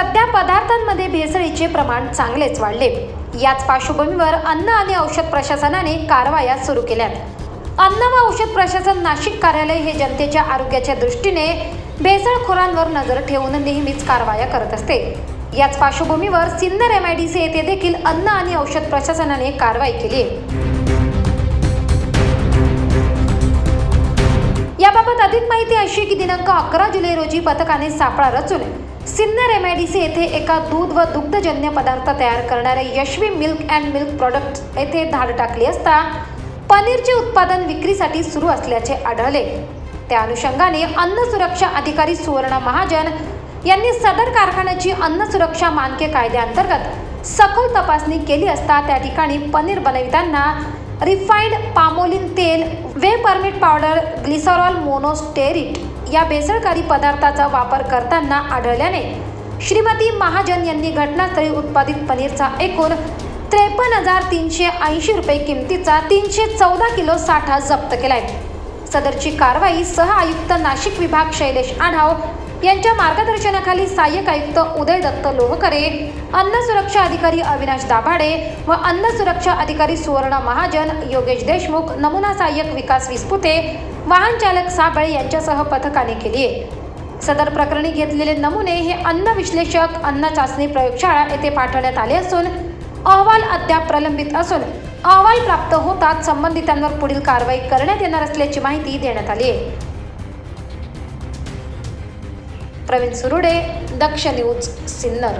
सध्या पदार्थांमध्ये भेसळीचे प्रमाण चांगलेच वाढले. याच पार्श्वभूमीवर अन्न आणि औषध प्रशासनाने कारवाया सुरू केल्यात. अन्न व औषध प्रशासन नाशिक कार्यालय हे जनतेच्या आरोग्याच्या दृष्टीने भेसळखोरांवर नजर ठेवून नेहमीच कारवाया करत असते. याच पार्श्वभूमीवर Sinnar M I D C येथे देखील अन्न आणि औषध प्रशासनाने कारवाई केली याबाबत अधिक माहिती अशी की दिनांक अकरा जुलै रोजी पथकाने सापळा रचून Sinnar M I D C येथे एका दूध व दुग्धजन्य पदार्थ तयार करणाऱ्या Yashvi milk and milk product येथे धाड टाकली असता पनीरचे उत्पादन विक्रीसाठी सुरू असल्याचे आढळले. त्या अनुषंगाने अन्न सुरक्षा अधिकारी सुवर्णा महाजन यांनी सदर कारखान्याची अन्न सुरक्षा मानके कायद्याअंतर्गत सखोल तपासणी केली असता त्या ठिकाणी पनीर बनविताना रिफाईंड पामोलिन तेल whey permeate powder glycerol monostearate या बेसरकारी पदार्थाचा वापर करताना आढळल्याने श्रीमती महाजन यांनी घटनास्थळी उत्पादित पनीरचा एकूण त्रेपन्न हजार तीनशे ऐंशी रुपये किमतीचा तीनशे चौदा किलो साठा जप्त केलाय. सदरची कारवाई सह आयुक्त नाशिक विभाग शैलेश आढाव यांच्या मार्गदर्शनाखाली सहाय्यक आयुक्त उदय दत्त लोहकरे अन्न सुरक्षा अधिकारी अविनाश दाभाडे व अन्न सुरक्षा अधिकारी सुवर्ण महाजन योगेश देशमुख नमुना सहाय्यक विकास विस्पुते वाहन चालक साबळे यांच्यासह पथकाने केली आहे सदर प्रकरणी घेतलेले नमुने हे अन्न विश्लेषक अन्न चाचणी प्रयोगशाळा येथे पाठवण्यात आले असून अहवाल अद्याप प्रलंबित असून अहवाल प्राप्त होतात संबंधितांवर पुढील कारवाई करण्यात येणार असल्याची माहिती देण्यात आली आहे प्रवीण सुरुडे दक्ष न्यूज सिन्नर.